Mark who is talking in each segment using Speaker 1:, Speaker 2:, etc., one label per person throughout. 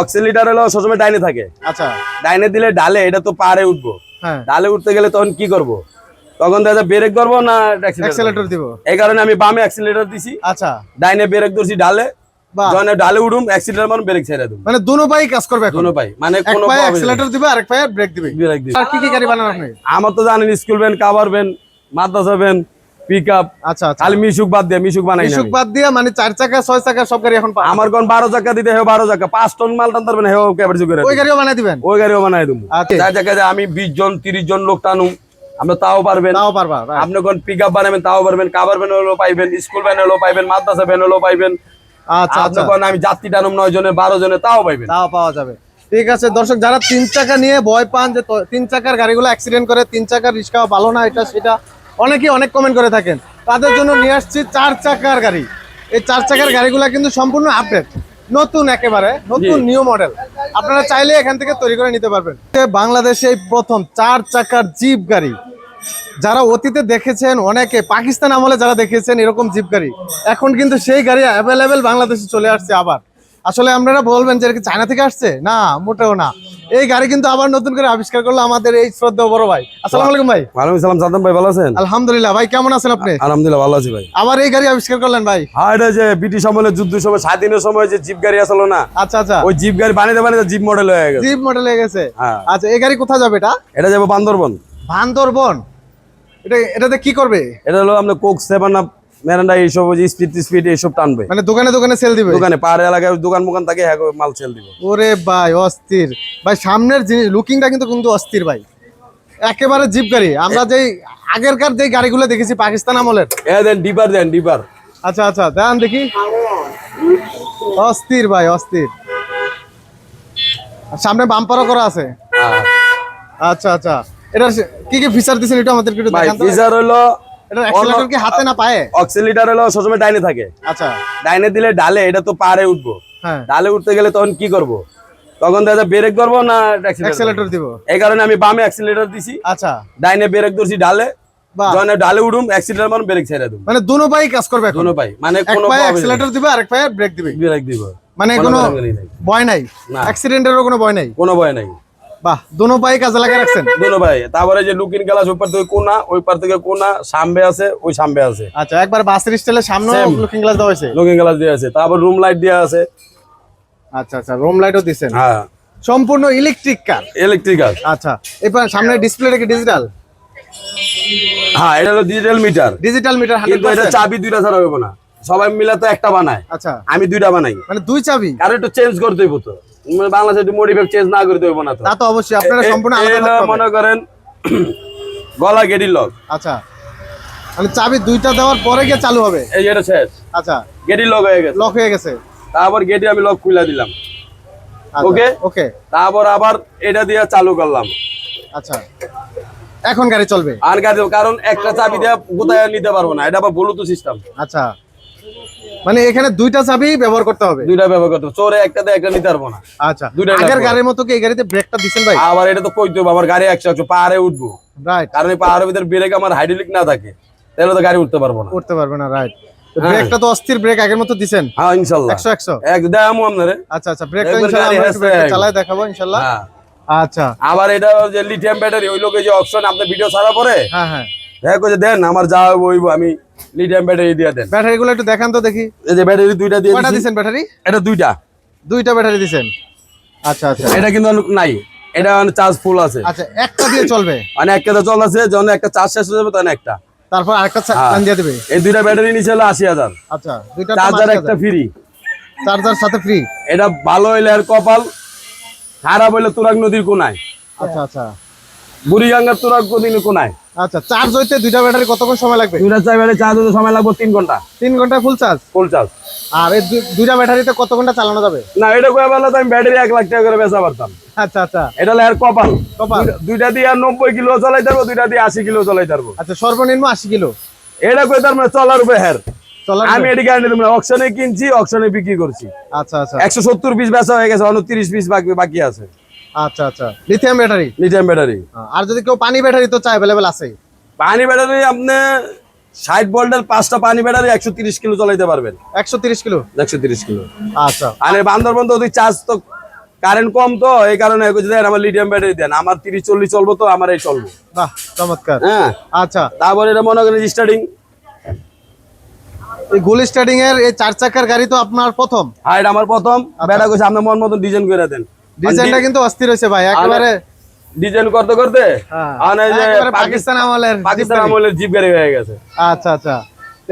Speaker 1: অক্সিলিটার হলো সবসময় ডাইনে থাকে।
Speaker 2: আচ্ছা।
Speaker 1: ডাইনে দিলে ডালে এটা তো পারে উঠবো।
Speaker 2: হ্যাঁ।
Speaker 1: ডালে উঠতে গেলে তখন কি করব? তখন যায় ব্রেক ধরবো না অ্যাক্সিলেটর
Speaker 2: দিব।
Speaker 1: এই কারণে আমি বামে অ্যাক্সিলেটর দিছি।
Speaker 2: আচ্ছা।
Speaker 1: ডাইনে ব্রেক ধরছি ডালে। যখন ডালে উঠুম অ্যাক্সিলেটর মানে ব্রেক ছেড়ে দেবো।
Speaker 2: মানে দুনো পাই কাজ করবে
Speaker 1: দুনো পাই মানে
Speaker 2: এক
Speaker 1: কোনো
Speaker 2: পায়ে অ্যাক্সেলেটর দিবে আরেক পায়ে ব্রেক দিবে।
Speaker 1: ব্রেক দিবে।
Speaker 2: আর কি কি গাড়ি বানান আপনি?
Speaker 1: আমার তো জানেন স্কুল ভ্যান কাভার ভ্যান মাদ্রাসা ভ্যান পিক আপ
Speaker 2: আচ্ছা আচ্ছা।
Speaker 1: খালি মিশুক বাদ দিয়ে মিশুক বানাই আমি।
Speaker 2: বাদ দিয়ে মানে চার চাকা ছয় চাকা সব গাড়ি এখন
Speaker 1: আমার কোন বারো চাকা দিতে হবে বারো চাকা। পাঁচ টন মাল টানতে পারবেন হেও ক্যাবেজ করে
Speaker 2: ওই গাড়িও বানাই দিবেন?
Speaker 1: ওই গাড়িও বানাই দেবো।
Speaker 2: আচ্ছা।
Speaker 1: চার চাকাতে আমি বিশ জন তিরিশ জন লোক টানুম। আমরা তাও পারবেন।
Speaker 2: তাও পারবা.
Speaker 1: আপনি কোন পিক আপ বানাবেন তাও পারবেন। কাভার ভ্যান হলেও পাইবেন স্কুল ভ্যান হলেও পাইবেন মাদ্রাসা ভ্যান হলেও পাইবেন।
Speaker 2: আচ্ছা
Speaker 1: আপনি
Speaker 2: আচ্ছা।
Speaker 1: কোন আমি যাত্রী টানুম নয় জনের বারো জনের তাও পাইবেন।
Speaker 2: তাও পাওয়া যাবে। ঠিক আছে দর্শক যারা তিন চাকা নিয়ে ভয় পান যে তিন চাকার গাড়িগুলো অ্যাক্সিডেন্ট করে তিন চাকার রিক্সা ভালো না এটা সেটা অনেকেই অনেক কমেন্ট করে থাকেন। তাদের জন্য নিয়ে আসছি চার চাকার গাড়ি। এই চার চাকার গাড়িগুলো কিন্তু সম্পূর্ণ আপডেট নতুন একেবারে নতুন নিউ মডেল আপনারা চাইলে এখান থেকে তৈরি করে নিতে পারবেন। বাংলাদেশে এই প্রথম চার চাকার জিপ গাড়ি। যারা অতীতে দেখেছেন অনেকে পাকিস্তান আমলে যারা দেখেছেন এরকম জিপ গাড়ি। এখন কিন্তু সেই গাড়ি অ্যাভেলেবেল বাংলাদেশে চলে আসছে আবার। আসলে আপনারা বলবেন যে চায়না থেকে আসছে? না মোটেও না। এই গাড়ি কিন্তু আবার নতুন করে আবিষ্কার করল আমাদের এই শ্রদ্ধা বড় ভাই। আসসালামু আলাইকুম ভাই।
Speaker 1: ওয়ালাইকুম সালাম সাদ্দাম ভাই ভালো আছেন?
Speaker 2: আলহামদুলিল্লাহ ভাই কেমন আছেন আপনি?
Speaker 1: আলহামদুলিল্লাহ ভালো আছি ভাই।
Speaker 2: আবার এই গাড়ি আবিষ্কার করলেন ভাই?
Speaker 1: হ্যাঁ এটা যে ব্রিটিশ আমলের যুদ্ধ সময় স্বাধীনের সময় যে জিপ গাড়ি আসলো না
Speaker 2: আচ্ছা আচ্ছা।
Speaker 1: ওই জিপ গাড়ি বানিয়ে বানিয়ে জিপ মডেল হয়ে গেছে।
Speaker 2: জিপ মডেল হয়ে গেছে।
Speaker 1: হ্যাঁ।
Speaker 2: আচ্ছা এই গাড়ি কোথায় যাবে এটা?
Speaker 1: এটা যাব বান্দরবন।
Speaker 2: বান্দরবন? এটা এটাতে কি করবে?
Speaker 1: এটা হলো আপনার কোক সেভেন আপ মেরান্ডা এইসব স্পিড স্পিড এইসব টানবে।
Speaker 2: মানে দোকানে দোকানে সেল দিবে।
Speaker 1: দোকানে পাহাড় এলাকায় দোকান মোকান থাকে হ্যাঁ মাল সেল দিব।
Speaker 2: ওরে ভাই অস্থির। ভাই সামনের জিনিস লুকিংটা কিন্তু কিন্তু অস্থির ভাই। একেবারে জিপ গাড়ি আমরা যেই আগেরকার যে গাড়িগুলো দেখেছি পাকিস্তান আমলের।
Speaker 1: এ দেন ডিপার দেন ডিপার
Speaker 2: আচ্ছা আচ্ছা দেন দেখি। অস্থির ভাই অস্থির। সামনে বাম্পারও করা আছে। আচ্ছা আচ্ছা। এটা কি কি ফিচার দিছেন এটা আমাদের একটু দেখান তো।
Speaker 1: ফিচার হলো
Speaker 2: এটা অ্যাক্সেলেটর কি হাতে না পায়ে?
Speaker 1: অক্সিলিটার হলো সবসময় ডাইনে থাকে।
Speaker 2: আচ্ছা।
Speaker 1: ডাইনে দিলে ডালে এটা তো পারে উঠবো।
Speaker 2: হ্যাঁ।
Speaker 1: ডালে উঠতে গেলে তখন কি করব? তখন যায় ব্রেক ধরবো না অ্যাক্সিলেটর
Speaker 2: দিব।
Speaker 1: এই কারণে আমি বামে অ্যাক্সিলেটর দিছি।
Speaker 2: আচ্ছা।
Speaker 1: ডাইনে ব্রেক ধরছি ডালে। যখন ডালে উঠুম অ্যাক্সিলেটর মানে ব্রেক ছেড়ে দেবো।
Speaker 2: মানে দুনো পাই কাজ করবে
Speaker 1: দুনো পাই মানে কোনো
Speaker 2: পায়ে অ্যাক্সেলেটর দিবে আরেক পায়ে ব্রেক দিবে?
Speaker 1: ব্রেক দিব।
Speaker 2: মানে
Speaker 1: কোনো।
Speaker 2: ভয় নাই। অ্যাক্সিডেন্টেরও কোনো ভয় নাই?
Speaker 1: কোনো ভয় নাই।
Speaker 2: বাহ দুনো পাই কাজে লাগিয়ে রাখছেন?
Speaker 1: দুনো ভাই। তারপরে যে লুকিং গ্লাস ওই পার থেকে কোনা ওই পার থেকে কোনা সামবে আছে ওই সামবে আছে।
Speaker 2: আচ্ছা একবার বাসের স্টাইলের সামনে
Speaker 1: Same.
Speaker 2: লুকিং গ্লাস দেওয়া হয়েছে?
Speaker 1: লুকিং গ্লাস দিয়ে আছে। তারপর রুম লাইট দেওয়া আছে।
Speaker 2: আচ্ছা আচ্ছা রুম লাইটও দিছেন।
Speaker 1: হ্যাঁ।
Speaker 2: সম্পূর্ণ ইলেকট্রিক কার
Speaker 1: ইলেকট্রিক্যাল
Speaker 2: আচ্ছা এবার সামনে ডিসপ্লেটা কি ডিজিটাল
Speaker 1: হ্যাঁ এটা হলো ডিজিটাল মিটার
Speaker 2: ডিজিটাল মিটার
Speaker 1: কিন্তু এটা চাবি দুইটা ছাড়া হবে না। সবাই মিলে তো একটা বানায়।
Speaker 2: আচ্ছা।
Speaker 1: আমি দুইটা বানাই।
Speaker 2: মানে দুই চাবি?
Speaker 1: কারণ একটু চেঞ্জ করতে হইব তো। মানে বাংলাদেশে একটু মডিফাই চেঞ্জ না করতে হইব না তা।
Speaker 2: তো অবশ্যই আপনারা সম্পূর্ণ আলাদা।
Speaker 1: মনে করেন গলা গেডি লক
Speaker 2: আচ্ছা মানে চাবি দুইটা দেওয়ার পরে গিয়ে চালু হবে?
Speaker 1: এই এটা শেষ।
Speaker 2: আচ্ছা
Speaker 1: গেডি লক হয়ে গেছে।
Speaker 2: লক হয়ে গেছে।
Speaker 1: তারপর গেডি আমি লক খুলে দিলাম।
Speaker 2: আচ্ছা,
Speaker 1: Okay?
Speaker 2: ওকে
Speaker 1: তারপর আবার এটা দিয়ে চালু করলাম।
Speaker 2: আচ্ছা এখন গাড়ি চলবে?
Speaker 1: আর গাড়ি কারণ একটা চাবি দিয়ে কোথায় নিতে পারব না এটা আবার ব্লুটুথ সিস্টেম
Speaker 2: আচ্ছা। মানে এখানে দুইটা চাবি ব্যবহার করতে হবে।
Speaker 1: দুইটা ব্যবহার করতে হবে। চোরে একটা একটা নিতে পারব না।
Speaker 2: আচ্ছা
Speaker 1: দুইটা
Speaker 2: আগের গাড়ির মতো কি এই গাড়িতে ব্রেকটা দিছেন ভাই?
Speaker 1: আবার এটা তো কইতে হবে আমার গাড়ি একশো একশো পাহাড়ে উঠবো।
Speaker 2: রাইট
Speaker 1: কারণ এই পাহাড়ের ভিতরে ব্রেক আমার হাইড্রোলিক না থাকে তাহলে তো গাড়ি উঠতে পারব না।
Speaker 2: উঠতে পারবে না রাইট
Speaker 1: হ্যাঁ।
Speaker 2: ব্রেকটা তো অস্থির ব্রেক আগের মতো দিছেন?
Speaker 1: হ্যাঁ ইনশাল্লাহ।
Speaker 2: একশো একশো?
Speaker 1: এক দেখামো আপনারে।
Speaker 2: আচ্ছা আচ্ছা ব্রেকটা ইনশাআল্লাহ আমরা ব্রেকটা। চালাই দেখাবো ইনশাআল্লাহ
Speaker 1: হ্যাঁ।
Speaker 2: আচ্ছা।
Speaker 1: আবার এটা যে লিথিয়াম ব্যাটারি ওই লোকে যে অপশন আপনি ভিডিও ছাড়া পরে?
Speaker 2: হ্যাঁ হ্যাঁ।
Speaker 1: দেখ যে দেন আমার যা হইব আমি লিথিয়াম ব্যাটারি দিয়ে দেন।
Speaker 2: ব্যাটারি গুলো একটু দেখান তো দেখি।
Speaker 1: এই যে ব্যাটারি দুইটা দিয়ে
Speaker 2: কয়টা। দিছেন ব্যাটারি?
Speaker 1: এটা দুইটা।
Speaker 2: দুইটা ব্যাটারি দিছেন। আচ্ছা আচ্ছা।
Speaker 1: এটা কিন্তু নাই। এটা চার্জ ফুল আছে।
Speaker 2: আচ্ছা একটা দিয়ে চলবে?
Speaker 1: মানে একটা তো চল আছে যখন একটা চার্জ শেষ হয়ে যাবে তখন একটা।
Speaker 2: তারপর আরেকটা চা-
Speaker 1: হ্যাঁ।
Speaker 2: দিয়ে দিবে?
Speaker 1: এই দুইটা ব্যাটারি নিচে হলো আশি হাজার।
Speaker 2: আচ্ছা দুইটা
Speaker 1: চার্জার একটা ফ্রি
Speaker 2: চার্জার সাথে ফ্রি
Speaker 1: এটা ভালো হইলে আর কপাল খারাপ হইলে তুরাগ নদীর কোনায়।
Speaker 2: আচ্ছা আচ্ছা।
Speaker 1: বুড়িগঙ্গার তুরাগ নদীর কোনায়।
Speaker 2: আচ্ছা চার্জ হইতে দুইটা ব্যাটারি কতক্ষণ সময় লাগবে?
Speaker 1: দুইটা চার ব্যাটারি চার্জ হতে সময় লাগবে তিন ঘণ্টা।
Speaker 2: তিন ঘণ্টা ফুল চার্জ
Speaker 1: ফুল চার্জ
Speaker 2: আর এই দুইটা ব্যাটারিতে কত ঘণ্টা চালানো যাবে?
Speaker 1: না এটা কয়ে বললে আমি ব্যাটারি এক লাখ টাকা করে বেচা পারতাম।
Speaker 2: আচ্ছা আচ্ছা।
Speaker 1: এটা আর কপাল।
Speaker 2: কপাল।
Speaker 1: দুইটা- দিয়ে আর নব্বই কিলো চলাই পারব দুইটা দিয়ে আশি কিলো চলাই পারব
Speaker 2: আচ্ছা সর্বনিম্ন আশি কিলো?
Speaker 1: এটা কয়ে তার মানে চলার উপরে হের
Speaker 2: চলার
Speaker 1: আমি এটি নিলাম না অকশনে কিনছি অকশনে বিক্রি করছি।
Speaker 2: আচ্ছা আচ্ছা।
Speaker 1: একশো সত্তর পিস বেচা হয়ে গেছে অন্য তিরিশ পিস বাকি বাকি আছে।
Speaker 2: আচ্ছা আচ্ছা। লিথিয়াম ব্যাটারি
Speaker 1: লিথিয়াম ব্যাটারি
Speaker 2: আর যদি কেউ পানি ব্যাটারি তো চাই অ্যাভেলেবেল আছে
Speaker 1: পানি ব্যাটারি আপনি ষাট ভোল্টের পাঁচটা পানি ব্যাটারি একশো তিরিশ কিলো চালাইতে পারবেন।
Speaker 2: একশো তিরিশ কিলো?
Speaker 1: একশো তিরিশ কিলো।
Speaker 2: আচ্ছা।
Speaker 1: আর বান্দরবন তো ওদের চার্জ তো কারেন্ট কম তো এই কারণে দেন আমার লিথিয়াম ব্যাটারি দেন। আমার তিরিশ চল্লিশ চলবো তো আমার এই চলবো।
Speaker 2: বাহ চমৎকার।
Speaker 1: হ্যাঁ।
Speaker 2: আচ্ছা।
Speaker 1: তারপরে এটা মনে করেন স্টার্টিং
Speaker 2: এই গোল স্টার্টিং এর এই চার চাকার গাড়ি তো আপনার প্রথম?
Speaker 1: হাইট আমার প্রথম। বেটা কইছে আপনার মন মতন ডিজাইন করে দেন।
Speaker 2: ডিজাইনটা কিন্তু অস্থির হয়েছে ভাই একেবারে
Speaker 1: ডিজাইন করতে করতে
Speaker 2: হ্যাঁ,
Speaker 1: আর এই যে পাকিস্তান
Speaker 2: আমলের
Speaker 1: পাকিস্তান আমলের জিপ গাড়ি হয়ে গেছে।
Speaker 2: আচ্ছা আচ্ছা।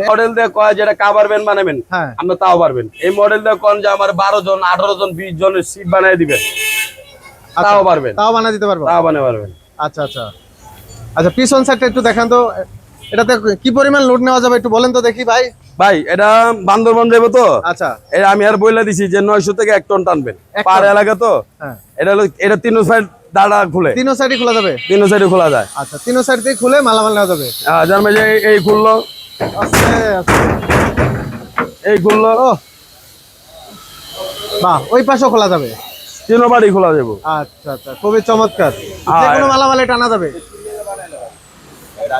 Speaker 1: মডেল দিয়ে কয় যেটা কাভার ভ্যান বানাবেন
Speaker 2: হ্যাঁ।
Speaker 1: আমরা তাও পারবেন। এই মডেল দিয়ে কোন যে আমার বারো জন আঠারো জন বিশ জনের সিট বানিয়ে দিবেন। তাও পারবেন।
Speaker 2: তাও বানা দিতে পারব?
Speaker 1: তাও বানিয়ে পারবেন।
Speaker 2: আচ্ছা আচ্ছা। আচ্ছা পিছন সাইডটা একটু দেখান তো। এটাতে কি পরিমাণ লোড নেওয়া যাবে একটু বলেন তো দেখি ভাই।
Speaker 1: ভাই এটা বান্দরবান যাব তো?
Speaker 2: আচ্ছা।
Speaker 1: এটা আমি আর বইলা দিছি যে নয়শো থেকে এক টন টানবেন। পার এলাকা তো?
Speaker 2: হ্যাঁ।
Speaker 1: এটা হলো এটা তিন সাইড দাঁড়া খুলে।
Speaker 2: তিনো সাইডই খোলা যাবে?
Speaker 1: তিন সাইডে খোলা যায়।
Speaker 2: আচ্ছা তিনো সাইড দিয়ে খুলে মালামাল নেওয়া যাবে?
Speaker 1: যার মাঝে এই- খুললো। এই
Speaker 2: বাহ ওই পাশেও খোলা যাবে?
Speaker 1: তিন বাড়ি খোলা যাব
Speaker 2: আচ্ছা আচ্ছা খুবই চমৎকার।
Speaker 1: আর-
Speaker 2: যে কোনো মালামালে টানা যাবে?
Speaker 1: এটা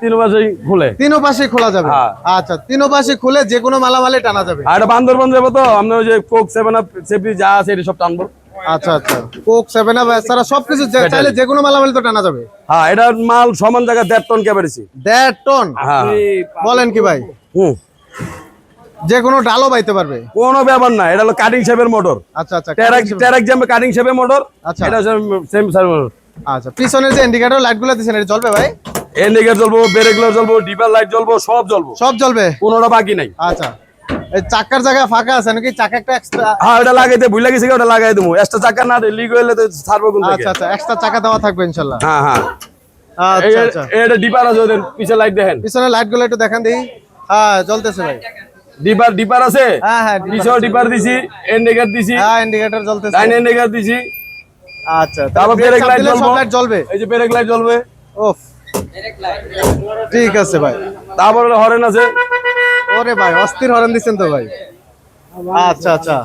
Speaker 1: তিন মাসেই খুলে।
Speaker 2: তিনো পাশে খোলা যাবে।
Speaker 1: হ্যাঁ।
Speaker 2: আচ্ছা তিনো পাশে খুলে যে কোনো মালামালে টানা যাবে।
Speaker 1: আর এটা বান্দরবান যাব তো আমরা ওই যে কোক সেভেন আপ সেফটি যা আছে এটা সব টানবো।
Speaker 2: আচ্ছা আচ্ছা। কোক সেভেন আপ সবকিছু চাইলে যে কোনো মালামালে তো টানা যাবে।
Speaker 1: হ্যাঁ এটা মাল সমান জায়গায় দেড় টন ক্যাপারিসি
Speaker 2: দেড় টন?
Speaker 1: হ্যাঁ।
Speaker 2: বলেন কি ভাই?
Speaker 1: হুম।
Speaker 2: যে কোনো ডালও বাইতে পারবে।
Speaker 1: কোনো ব্যাপার না এটা হলো কাটিং শেপের মোটর
Speaker 2: আচ্ছা আচ্ছা
Speaker 1: কাটিং শেপের মোটর
Speaker 2: আচ্ছা।
Speaker 1: এটা সেম মোটর
Speaker 2: আচ্ছা পিছনের যে ইন্ডিকেটর লাইটগুলো দিচ্ছেন এটা জ্বলবে ভাই?
Speaker 1: এন্ডিকেট জ্বলবো ব্রেকলার জ্বলবো ডিপার লাইট জ্বলবো সব জ্বলবো।
Speaker 2: সব জ্বলবে?
Speaker 1: কোনোটা বাকি নাই।
Speaker 2: আচ্ছা। এই চাকার জায়গা ফাঁকা আছে নাকি? চাকা একটা এক্সট্রা
Speaker 1: হ্যাঁ ওটা লাগাইতে ভুলে গেছি ওটা লাগাই দেবো। এক্সট্রা চাকা না লিক হইলে তো ছাড়বো কোন
Speaker 2: আচ্ছা আচ্ছা এক্সট্রা চাকা দেওয়া থাকবে ইনশাল্লাহ।
Speaker 1: হ্যাঁ হ্যাঁ।
Speaker 2: আচ্ছা আচ্ছা।
Speaker 1: এটা ডিপার আছে ওদের পিছে লাইট দেখেন।
Speaker 2: পিছনের লাইটগুলো একটু দেখান দিই হ্যাঁ জ্বলতেছে ভাই।
Speaker 1: ডিপার ডিপার আছে?
Speaker 2: হ্যাঁ হ্যাঁ
Speaker 1: পিছেও ডিপার দিছি
Speaker 2: হ্যাঁ ইন্ডিকেটর জ্বলতেছে।
Speaker 1: ডাইন এন্ডিকেট দিছি।
Speaker 2: আচ্ছা
Speaker 1: তারপর
Speaker 2: ব্রেক
Speaker 1: লাইট জ্বলবে। এই যে ব্রেক লাইট জ্বলবে।
Speaker 2: ওফ ঠিক আছে ভাই।
Speaker 1: তারপর হরেন আছে?
Speaker 2: ওরে ভাই অস্থির হরেন দিচ্ছেন তো ভাই। আচ্ছা আচ্ছা।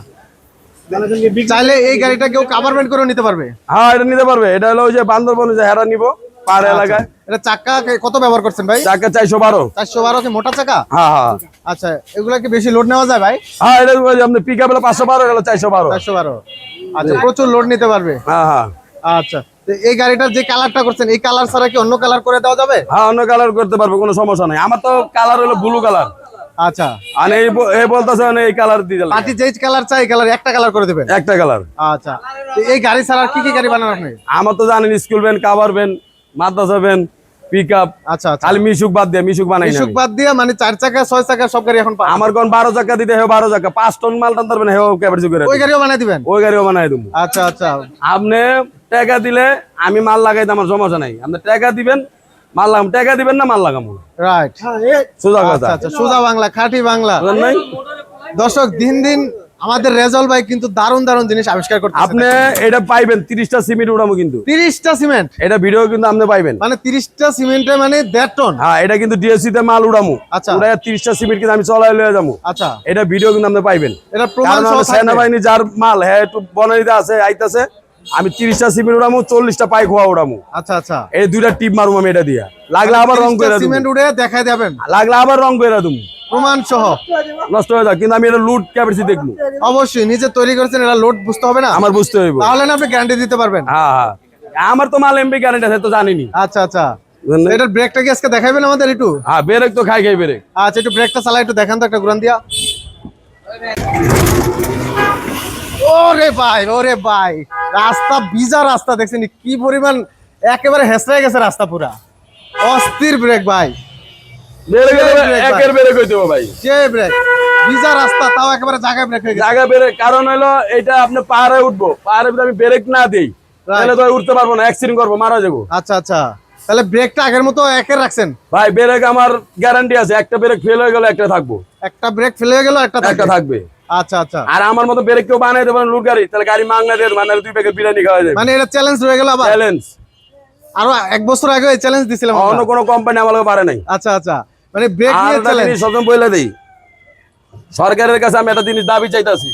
Speaker 2: চাইলে এই গাড়িটা কেউ কাভারমেন্ট করে নিতে পারবে।
Speaker 1: হ্যাঁ এটা নিতে পারবে। এটা হলো ওই যে বান্দরবনে যে হেরা নিবো পার
Speaker 2: আচ্ছা।
Speaker 1: এলাকায়।
Speaker 2: এটা চাকা কত ব্যবহার করছেন ভাই?
Speaker 1: চাকা চারশো বারো।
Speaker 2: চারশো বারো কি মোটা চাকা?
Speaker 1: হ্যাঁ হ্যাঁ।
Speaker 2: আচ্ছা এগুলা কি বেশি লোড নেওয়া যায় ভাই?
Speaker 1: হ্যাঁ এটা আপনি পিক আপ পাঁচশো বারো গেল চারশো বারো।
Speaker 2: চারশো বারো। আচ্ছা প্রচুর লোড নিতে পারবে।
Speaker 1: হ্যাঁ হ্যাঁ।
Speaker 2: আচ্ছা। এই গাড়িটার যে কালারটা করছেন এই কালার ছাড়া কি অন্য কালার করে দেওয়া যাবে?
Speaker 1: হ্যাঁ অন্য কালার করতে পারবে কোনো সমস্যা নাই। আমার তো কালার হলো ব্লু কালার
Speaker 2: আচ্ছা।
Speaker 1: আর এই ব- এই বলতেছে এই কালার দিয়ে দিলাম।
Speaker 2: পার্টি যেই কালার চাই কালার একটা কালার করে দেবেন?
Speaker 1: একটা কালার
Speaker 2: আচ্ছা। এই গাড়ি ছাড়া কি কি গাড়ি বানান আপনি?
Speaker 1: আমার তো জানেন স্কুল ভ্যান কাভার ভ্যান মাদ্রাসা ভ্যান পিক আপ
Speaker 2: আচ্ছা আচ্ছা।
Speaker 1: খালি মিশুক বাদ দিয়ে মিশুক বানাই
Speaker 2: বাদ দিয়ে মানে চার চাকা ছয় চাকা সব গাড়ি এখন
Speaker 1: আমার কোন বারো চাকা দিতে বারো চাকা। পাঁচ টন মাল টানতে পারবেন করে
Speaker 2: ওই গাড়িও বানাই দিবেন?
Speaker 1: ওই গাড়িও বানাই দেবো।
Speaker 2: আচ্ছা আচ্ছা।
Speaker 1: আপনি টাকা দিলে আমি মাল লাগাই আমার জমা নাই আপনি টাকা দিবেন মাল লাগাম টাকা দিবেন না মাল লাগাম
Speaker 2: রাইট
Speaker 1: সোজা কথা।
Speaker 2: আচ্ছা আচ্ছা সোজা বাংলা খাঁটি বাংলা।
Speaker 1: নাই?
Speaker 2: দর্শক দিন দিন আমাদের রেজল ভাই কিন্তু দারুণ দারুণ জিনিস আবিষ্কার করতে
Speaker 1: আপনি এটা পাইবেন তিরিশটা সিমেন্ট উড়ামো কিন্তু।
Speaker 2: তিরিশটা সিমেন্ট?
Speaker 1: এটা ভিডিও কিন্তু আপনি পাইবেন।
Speaker 2: মানে তিরিশটা সিমেন্টে মানে দেড় টন?
Speaker 1: হ্যাঁ এটা কিন্তু ডিএসসি তে মাল উড়ামু।
Speaker 2: আচ্ছা।
Speaker 1: উড়াই তিরিশটা সিমেন্ট কিন্তু আমি চলাই লয়ে যাব।
Speaker 2: আচ্ছা।
Speaker 1: এটা ভিডিও কিন্তু আপনি পাইবেন।
Speaker 2: এটা প্রমাণ সহ
Speaker 1: সেনাবাহিনী যার মাল হ্যাঁ একটু বনাইতে আছে আইতাছে। আমি তিরিশটা সিমেন্ট উড়ামু চল্লিশটা পাই খোয়া উড়ামু।
Speaker 2: আচ্ছা আচ্ছা।
Speaker 1: এই দুইটা টিপ মারুম আমি এটা দিয়া। লাগলে আবার রং করে
Speaker 2: সিমেন্ট উড়ে দেখাই দেবেন।
Speaker 1: লাগলে আবার রং করে দেবো
Speaker 2: প্রমাণ সহ
Speaker 1: নষ্ট হয়ে যাক কিন্তু আমি এটা লুট ক্যাপাসিটি দেখব।
Speaker 2: অবশ্যই নিজে তৈরি করেছেন এটা লোড বুঝতে হবে না?
Speaker 1: আমার বুঝতে হইব।
Speaker 2: তাহলে না আপনি গ্যারান্টি দিতে পারবেন।
Speaker 1: হ্যাঁ হ্যাঁ। আমার তো মাল এমপি গ্যারেন্টি আছে তো জানিনি।
Speaker 2: আচ্ছা আচ্ছা। এটার ব্রেকটা কি আজকে দেখাবেন আমাদের একটু?
Speaker 1: হ্যাঁ বেরেক তো খাই খাই বেরেক
Speaker 2: আচ্ছা একটু ব্রেকটা চালা একটু দেখান তো একটা ঘুরান দিয়া। ওরে ভাই ওরে ভাই। রাস্তা ভিজা রাস্তা দেখছেন কি পরিমাণ একেবারে হেসড়ে গেছে রাস্তা পুরা। অস্থির ব্রেক ভাই।
Speaker 1: একের বেরেক হইতে ভাই।
Speaker 2: যে ব্রেক? ভিজা রাস্তা তাও একেবারে জায়গায় ব্রেক হয়ে গেছে।
Speaker 1: বেরেক কারণ হলো এটা আপনি পাহাড়ে উঠবো। পাহাড়ে আমি ব্রেক না দিই। তাহলে তো উঠতে পারব না অ্যাক্সিডেন্ট করব মারা যাব।
Speaker 2: আচ্ছা আচ্ছা। তাহলে ব্রেকটা আগের মতো একের রাখছেন?
Speaker 1: ভাই ব্রেক আমার গ্যারান্টি আছে একটা ব্রেক ফেল হয়ে গেলে একটা থাকব।
Speaker 2: একটা ব্রেক ফেলে গেল একটা
Speaker 1: একটা
Speaker 2: থাকবে। আচ্ছা আচ্ছা।
Speaker 1: আর আমার মতো কেউ বানাই দেবেন লুট গাড়ি তাহলে গাড়ি মাংনা দেন মানে দুই প্যাকেট বিরিয়ানি খাওয়া যাবে।
Speaker 2: মানে এটা চ্যালেঞ্জ রয়ে গেল আবার?
Speaker 1: চ্যালেঞ্জ
Speaker 2: আরও এক বছর আগে চ্যালেঞ্জ দিছিলাম
Speaker 1: অন্য কোনো কোম্পানি আমার লগে পারে নাই।
Speaker 2: আচ্ছা আচ্ছা। মানে ব্রেক নিয়ে চ্যালেঞ্জ
Speaker 1: সবসময় বলে দেই। সরকারের কাছে আমি একটা জিনিস দাবি চাইতাছি।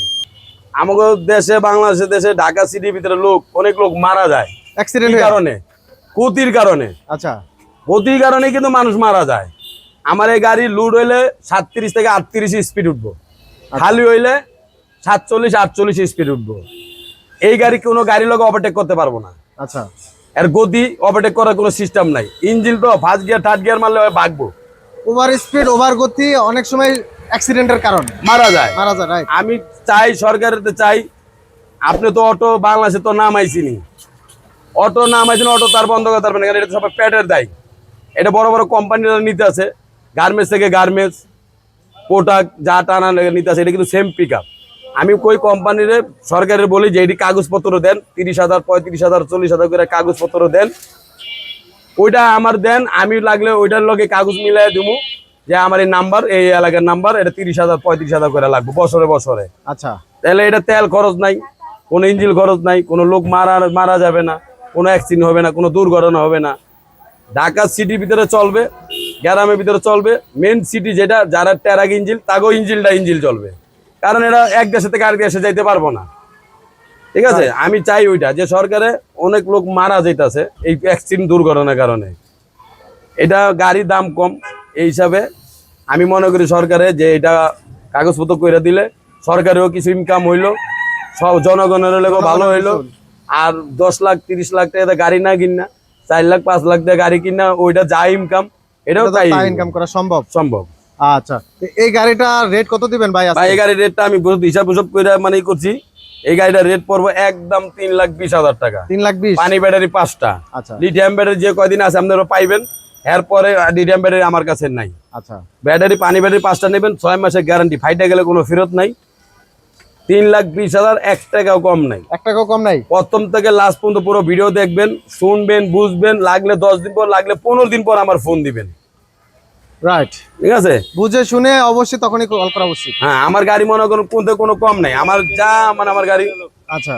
Speaker 1: আমাকে দেশে বাংলাদেশে দেশে ঢাকা সিটির ভিতরে লোক অনেক লোক মারা যায়।
Speaker 2: অ্যাক্সিডেন্ট
Speaker 1: কারণে? ক্ষতির কারণে।
Speaker 2: আচ্ছা।
Speaker 1: ক্ষতির কারণে কিন্তু মানুষ মারা যায়। আমার এই গাড়ি লুড হইলে সাতত্রিশ থেকে আটত্রিশ স্পিড উঠবো। খালি হইলে সাতচল্লিশ আটচল্লিশ স্পিড উঠবো। এই গাড়ি কোনো গাড়ির লোক ওভারটেক করতে পারব না।
Speaker 2: আচ্ছা।
Speaker 1: এর গতি ওভারটেক করার কোনো সিস্টেম নাই। ইঞ্জিন তো ফার্স্ট গিয়ার থার্ড গিয়ার মারলে ভাগবো
Speaker 2: ওভার স্পিড ওভার গতি অনেক সময় অ্যাক্সিডেন্টের কারণ।
Speaker 1: মারা যায়।
Speaker 2: মারা যায় রাইট
Speaker 1: আমি চাই সরকারের চাই আপনি তো অটো বাংলাদেশে তো নাম নামাইছিনি। অটো নাম নামাইছেন অটো তার বন্ধ করতে পারবেন না কারণ এটা সবাই পেটের দায়। এটা বড় বড় কোম্পানিরা নিতে আছে। গার্মেন্টস থেকে গার্মেন্টস প্রোডাক্ট যা টানা লেগে নিতে আছে এটা কিন্তু সেম পিক আমি কই কোম্পানির সরকারের বলি যে এটি কাগজপত্র দেন তিরিশ হাজার পঁয়ত্রিশ হাজার চল্লিশ হাজার করে কাগজপত্র দেন। ওইটা আমার দেন আমি লাগলে ওইটার লগে কাগজ মিলাই দিব যে আমার এই নাম্বার এই এলাকার নাম্বার এটা তিরিশ হাজার পঁয়ত্রিশ হাজার করে লাগবে বছরে বছরে।
Speaker 2: আচ্ছা।
Speaker 1: তাহলে এটা তেল খরচ নাই কোনো ইঞ্জিন খরচ নাই কোনো লোক মারা মারা যাবে না কোনো অ্যাক্সিডেন্ট হবে না কোনো দুর্ঘটনা হবে না। ঢাকা সিটির ভিতরে চলবে গ্রামের ভিতরে চলবে। মেন সিটি যেটা যারা ট্যারাক ইঞ্জিল তাগো ইঞ্জিলটা ইঞ্জিল চলবে। কারণ এরা এক দেশে থেকে আরেক দেশে যাইতে পারব না। ঠিক আছে? আমি চাই ওইটা যে সরকারে অনেক লোক মারা যাইতাছে এই অ্যাক্সিডেন্ট দুর্ঘটনার কারণে। এটা গাড়ির দাম কম এই হিসাবে আমি মনে করি সরকারে যে এটা কাগজপত্র করে দিলে সরকারেরও কিছু ইনকাম হইল সব জনগণের লেগেও ভালো হইল। আর দশ লাখ তিরিশ লাখ টাকা গাড়ি না কিনা চার লাখ পাঁচ লাখ দিয়ে গাড়ি কিনা ওইটা যা ইনকাম এটাও তাই
Speaker 2: ইনকাম করা সম্ভব।
Speaker 1: সম্ভব।
Speaker 2: আচ্ছা এই গাড়িটা রেট কত দিবেন ভাই
Speaker 1: ভাই এই গাড়ির রেটটা আমি হিসাব হিসাব করে মানে করছি। এই গাড়িটার রেট পড়ব একদম তিন লাখ বিশ হাজার টাকা।
Speaker 2: তিন লাখ বিশ?
Speaker 1: পানি ব্যাটারি পাঁচটা।
Speaker 2: আচ্ছা।
Speaker 1: লিথিয়াম ব্যাটারি যে কয়দিন আছে আপনারা পাইবেন এরপরে লিথিয়াম ব্যাটারি আমার কাছে নাই।
Speaker 2: আচ্ছা।
Speaker 1: ব্যাটারি পানি ব্যাটারি পাঁচটা নেবেন ছয় মাসের গ্যারান্টি ফাইটে গেলে কোনো ফেরত নাই। তিন লাখ বিশ হাজার এক টাকাও কম নাই।
Speaker 2: এক টাকাও কম নাই?
Speaker 1: প্রথম থেকে লাস্ট পর্যন্ত পুরো ভিডিও দেখবেন শুনবেন বুঝবেন লাগলে দশ দিন পর লাগলে পনেরো দিন পর আমার ফোন দিবেন।
Speaker 2: রাইট
Speaker 1: ঠিক আছে?
Speaker 2: বুঝে শুনে অবশ্যই তখনই কল করা উচিত।
Speaker 1: হ্যাঁ আমার গাড়ি মনে করুন কোনতে কোনো কম নাই। আমার যা মানে আমার গাড়ি
Speaker 2: আচ্ছা।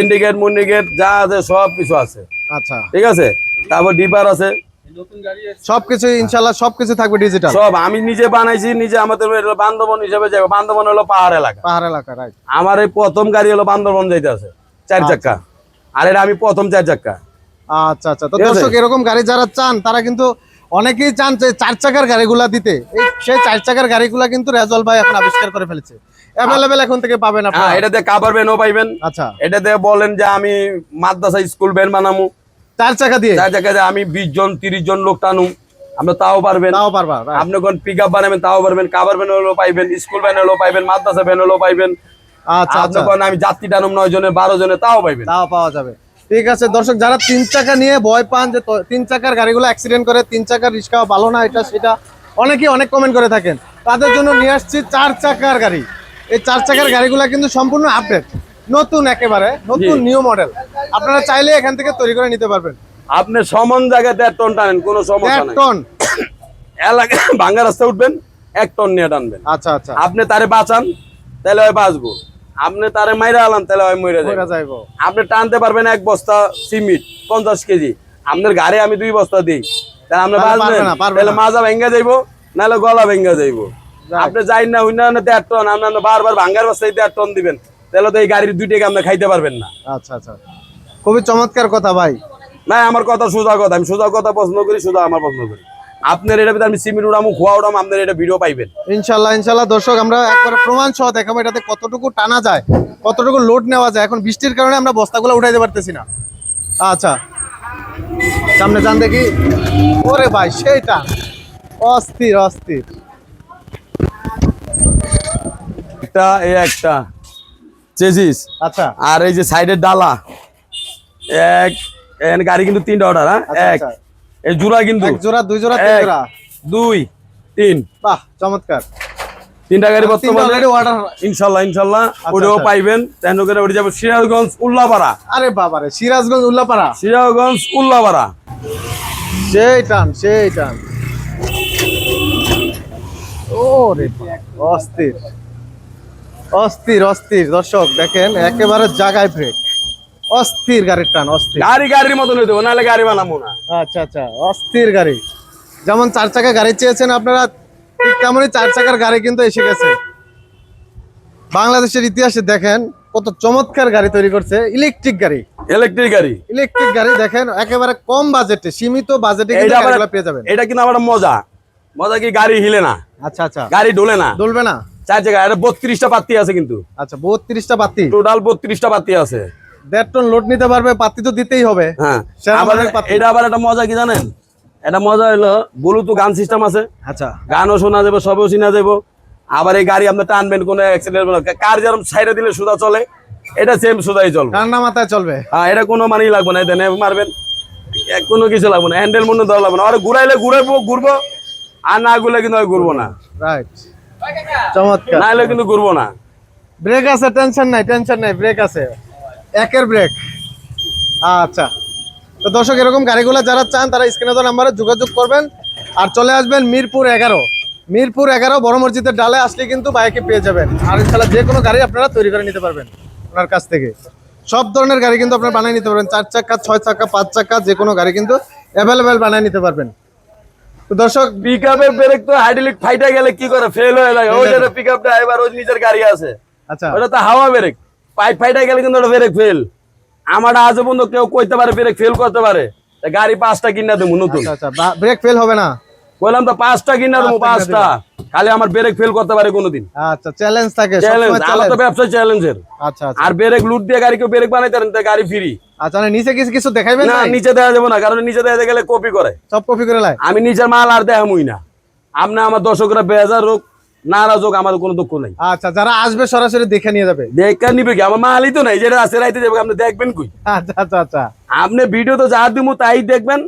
Speaker 1: ইন্ডিকেট মুন্ডিকেট যা আছে সব কিছু আছে।
Speaker 2: আচ্ছা।
Speaker 1: ঠিক আছে? তারপর ডিপার আছে।
Speaker 2: সবকিছু ইনশাল্লাহ সবকিছু থাকবে ডিজিটাল
Speaker 1: সব আমি নিজে বানাইছি নিজে আমাদের এটা বান্দরবন হিসেবে যাব। বান্দরবন হলো পাহাড় এলাকা।
Speaker 2: পাহাড় এলাকা রাইট
Speaker 1: আমার এই প্রথম গাড়ি হলো বান্দরবন যাইতে আছে চার চাক্কা। আর এটা আমি প্রথম চার চাক্কা।
Speaker 2: আচ্ছা আচ্ছা। তো দর্শক এরকম গাড়ি যারা চান তারা কিন্তু অনেকেই চান যে চার চাকার গাড়িগুলা দিতে। সেই চার চাকার গাড়িগুলা কিন্তু রেজল ভাই এখন আবিষ্কার করে ফেলেছে। অ্যাভেলেবেল এখন থেকে পাবেন
Speaker 1: হ্যাঁ
Speaker 2: আপনারা।
Speaker 1: এটাতে কাবার ভ্যানও পাইবেন।
Speaker 2: আচ্ছা।
Speaker 1: এটাতে বলেন যে আমি মাদ্রাসা স্কুল ভ্যান বানামু।
Speaker 2: চার চাকা দিয়ে?
Speaker 1: চার চাকাতে আমি বিশ জন তিরিশ জন লোক টানুম। আমরা তাও পারবেন।
Speaker 2: তাও পারবা
Speaker 1: আপনি কোন পিক আপ বানাবেন তাও পারবেন। কাবার ভ্যান হলেও পাইবেন স্কুল ভ্যান হলেও পাইবেন মাদ্রাসা ভ্যান হলেও পাইবেন।
Speaker 2: আচ্ছা আচ্ছা।
Speaker 1: আমি যাত্রী টানুম নয় জনে বারো জনে তাও পাইবেন।
Speaker 2: তাও পাওয়া যাবে। ঠিক আছে দর্শক যারা তিন চাকা নিয়ে ভয় পান যে তিন চাকার গাড়িগুলো অ্যাক্সিডেন্ট করে তিন চাকার রিক্সা ভালো না এটা সেটা অনেকেই অনেক কমেন্ট করে থাকেন। তাদের জন্য নিয়ে আসছি চার চাকার গাড়ি। এই চার চাকার গাড়িগুলো কিন্তু সম্পূর্ণ আপডেট নতুন একেবারে নতুন নিউ মডেল আপনারা চাইলে এখান থেকে তৈরি করে নিতে পারবেন।
Speaker 1: আপনি সমান জায়গায় দেড় টন টানেন কোনো সমস্যা
Speaker 2: টন?
Speaker 1: এলাকা ভাঙ্গা রাস্তা উঠবেন এক টন নিয়ে টানবেন।
Speaker 2: আচ্ছা আচ্ছা।
Speaker 1: আপনি তারে বাঁচান তাহলে হয় বাঁচবো। আপনি তারে মাইরা আলাম তাহলে হয় মরে
Speaker 2: যাইবো।
Speaker 1: আপনি টানতে পারবেন এক বস্তা সিমেন্ট পঞ্চাশ কেজি। আপনার গাড়ি আমি দুই বস্তা দিই। তাহলে আপনি বাঁচবেন। তাহলে মাজা ভেঙ্গা যাইবো নাহলে গলা ভেঙ্গা যাইবো। আপনি যাই না হইনা না দেড় টন আপনার বারবার ভাঙ্গার বস্তায় দেড় টন দিবেন। তাহলে তো এই গাড়ির দুই টাকা আপনি খাইতে পারবেন না।
Speaker 2: আচ্ছা আচ্ছা। খুবই চমৎকার কথা ভাই।
Speaker 1: না আমার কথা সোজা কথা আমি সোজা কথা পছন্দ করি সোজা আমার পছন্দ করি। আপনার এটা আমি সিমেন্ট উড়ামু খোয়া উড়ামু আপনার এটা ভিডিও পাইবেন।
Speaker 2: ইনশাল্লাহ ইনশাল্লাহ দর্শক আমরা একবার প্রমাণ সহ দেখাবো এটাতে কতটুকু টানা যায় কতটুকু লোড নেওয়া যায়। এখন বৃষ্টির কারণে আমরা বস্তাগুলো উঠাইতে পারতেছি না। আচ্ছা সামনে যান দেখি। ওরে ভাই সেইটা। অস্থির অস্থির।
Speaker 1: একটা এই একটা চেজিস।
Speaker 2: আচ্ছা।
Speaker 1: আর এই যে সাইডের ডালা এক গাড়ি কিন্তু তিনটা অর্ডার হ্যাঁ?
Speaker 2: আচ্ছা,
Speaker 1: এক।
Speaker 2: আচ্ছা।
Speaker 1: এই জোড়া কিন্তু।
Speaker 2: এক জোড়া দুই জোড়া তিন জোড়া।
Speaker 1: দুই তিন।
Speaker 2: বাহ চমৎকার।
Speaker 1: তিনটা গাড়ি
Speaker 2: তিনটা
Speaker 1: বর্তমানে। ইনশাল্লাহ ইনশাল্লাহ। ওটাও
Speaker 2: আচ্ছা।
Speaker 1: পাইবেন। তেন করে ওটা যাবে সিরাজগঞ্জ উল্লাপাড়া।
Speaker 2: আরে বাবারে সিরাজগঞ্জ উল্লাপাড়া?
Speaker 1: সিরাজগঞ্জ উল্লাপাড়া।
Speaker 2: সেই টান সেই টান। ও অস্থির। অস্থির অস্থির। দর্শক দেখেন একেবারে জাগায় ব্রেক অস্থির গাড়ির টান অস্থির।
Speaker 1: গাড়ি গাড়ির মতন হইতে নাহলে গাড়ি বানাবো না।
Speaker 2: আচ্ছা আচ্ছা অস্থির গাড়ি। যেমন চার চাকা গাড়ি চেয়েছেন আপনারা ঠিক তেমনই চার চাকার গাড়ি কিন্তু এসে গেছে। বাংলাদেশের ইতিহাসে দেখেন কত চমৎকার গাড়ি তৈরি করছে ইলেকট্রিক গাড়ি।
Speaker 1: ইলেকট্রিক গাড়ি।
Speaker 2: ইলেকট্রিক গাড়ি দেখেন একেবারে কম বাজেটে সীমিত বাজেটে গাড়িগুলো পেয়ে যাবেন।
Speaker 1: এটা কিন্তু আবার মজা। মজা কি গাড়ি হিলে না?
Speaker 2: আচ্ছা আচ্ছা।
Speaker 1: গাড়ি ডোলে না।
Speaker 2: দুলবে না?
Speaker 1: চার জায়গায় বত্রিশটা পাত্তি আছে কিন্তু।
Speaker 2: আচ্ছা বত্রিশটা পাতি
Speaker 1: টোটাল বত্রিশটা পাত্তি আছে।
Speaker 2: দেড় টন লোড নিতে পারবে পাতি তো দিতেই হবে।
Speaker 1: হ্যাঁ। এটা আবার একটা মজা কি জানেন? এটা মজা হলো ব্লুটুথ গান সিস্টেম আছে।
Speaker 2: আচ্ছা।
Speaker 1: গানও শোনা যাবে সবও শোনা যাব। আবার এই গাড়ি আপনি টানবেন কোনো অ্যাক্সিডেন্ট কার যেরকম সাইডে দিলে সুদা চলে এটা সেম সুদাই চলবে।
Speaker 2: কান্না মাথায় চলবে।
Speaker 1: হ্যাঁ এটা কোনো মানেই লাগবে না নেমে মারবেন। কোনো কিছু লাগবে না হ্যান্ডেল মনে দেওয়া লাগবে না। আর ঘুরাইলে ঘুরাইবো ঘুরবো আর না ঘুরলে কিন্তু আর ঘুরবো না।
Speaker 2: রাইট চমৎকার।
Speaker 1: না হলে কিন্তু ঘুরবো না।
Speaker 2: ব্রেক আছে টেনশন নাই টেনশন নাই ব্রেক আছে। একের ব্রেক আচ্ছা। তো দর্শক এরকম গাড়িগুলো যারা চান তারা স্ক্রিনে তো নাম্বারে যোগাযোগ করবেন। আর চলে আসবেন মিরপুর এগারো। মিরপুর এগারো বড় মসজিদের ডালে আসলে কিন্তু বাইকে পেয়ে যাবেন। আর ইনশাল্লাহ যে কোনো গাড়ি আপনারা তৈরি করে নিতে পারবেন ওনার কাছ থেকে। সব ধরনের গাড়ি কিন্তু আপনারা বানিয়ে নিতে পারবেন। চার চাকা ছয় চাকা পাঁচ চাকা যে কোনো গাড়ি কিন্তু অ্যাভেলেবেল বানিয়ে নিতে পারবেন। তো দর্শক
Speaker 1: পিক আপের ব্রেক তো হাইড্রোলিক ফাইটা গেলে কি করে? ফেল হয়ে যায়। ওই ড্রাইভার ওই নিজের গাড়ি আছে।
Speaker 2: আচ্ছা।
Speaker 1: ওটা তো হাওয়া ব্রেক পাইপ ফাইটা গেলে কিন্তু ওটা ব্রেক ফেল আমার আজ পর্যন্ত কেউ কইতে পারে ব্রেক ফেল করতে পারে। গাড়ি পাঁচটা কিনা দেবো নতুন।
Speaker 2: আচ্ছা আচ্ছা ব্রেক ফেল হবে না?
Speaker 1: বললাম তো পাঁচটা কিনা দেবো
Speaker 2: পাঁচটা
Speaker 1: খালি আমার ব্রেক ফেল করতে পারে কোনোদিন।
Speaker 2: আচ্ছা চ্যালেঞ্জ থাকে
Speaker 1: চ্যালেঞ্জ আমার তো। ব্যবসা চ্যালেঞ্জের
Speaker 2: আচ্ছা আচ্ছা।
Speaker 1: আর ব্রেক লুট দিয়ে গাড়ি কেউ ব্রেক বানাইতে পারেন গাড়ি ফ্রি
Speaker 2: আচ্ছা মানে নিচে কিছু কিছু দেখাইবেন
Speaker 1: না নিচে দেওয়া যাবে না কারণ নিচে দেওয়া গেলে কপি করে।
Speaker 2: সব কপি করে
Speaker 1: আমি নিজের মাল আর দেখামুই না। আপনি আমার দর্শকরা বেজার হোক নারাজ হোক আমার কোনো দুঃখ নাই।
Speaker 2: আচ্ছা যারা আসবে সরাসরি দেখে নিয়ে যাবে।
Speaker 1: দেখা নিবে কি? আমার মালই তো নাই যেটা আছে রাইতে যাবে আপনি দেখবেন কই?
Speaker 2: আচ্ছা আচ্ছা আচ্ছা।
Speaker 1: আপনি ভিডিও তো যা দিব তাই দেখবেন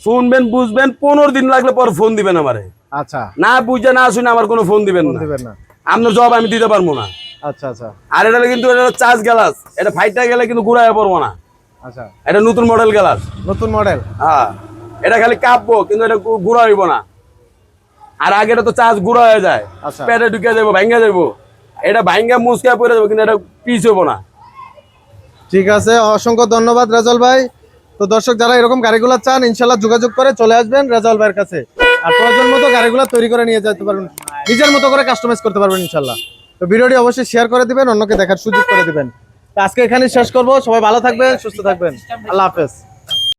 Speaker 1: শুনবেন বুঝবেন পনেরো দিন লাগলে পর ফোন দিবেন আমারে।
Speaker 2: আচ্ছা।
Speaker 1: না বুঝে না শুনে আমার কোনো ফোন দিবেন না।
Speaker 2: দিবেন না।
Speaker 1: আপনার জব আমি দিতে পারব না।
Speaker 2: আচ্ছা আচ্ছা।
Speaker 1: আর এটা কিন্তু এটা চার্জ গ্লাস এটা ফাইটটা গেলে কিন্তু ঘুরাই পড়ব না।
Speaker 2: আচ্ছা।
Speaker 1: এটা নতুন মডেল গ্লাস
Speaker 2: নতুন মডেল।
Speaker 1: হ্যাঁ। এটা খালি কাঁপবো কিন্তু এটা হইব না। আর আগেটা তো চার্জ গুঁড়া হয়ে যায়।
Speaker 2: আচ্ছা।
Speaker 1: পেটে ঢুকে যাব ভাঙ্গা যাব। এটা ভাঙ্গা মুসকা পড়ে যাব কিন্তু এটা পিস হব না।
Speaker 2: ঠিক আছে অসংখ্য ধন্যবাদ রেজল ভাই। তো দর্শক যারা এরকম গাড়িগুলো চান ইনশাল্লাহ যোগাযোগ করে চলে আসবেন রেজল ভাইয়ের কাছে। আর প্রয়োজন মতো গাড়িগুলো তৈরি করে নিয়ে যেতে পারবেন। নিজের মতো করে কাস্টমাইজ করতে পারবেন ইনশাল্লাহ। তো ভিডিওটি অবশ্যই শেয়ার করে দিবেন অন্যকে দেখার সুযোগ করে দিবেন। তো আজকে এখানে শেষ করব। সবাই ভালো থাকবেন সুস্থ থাকবেন। আল্লাহ হাফেজ।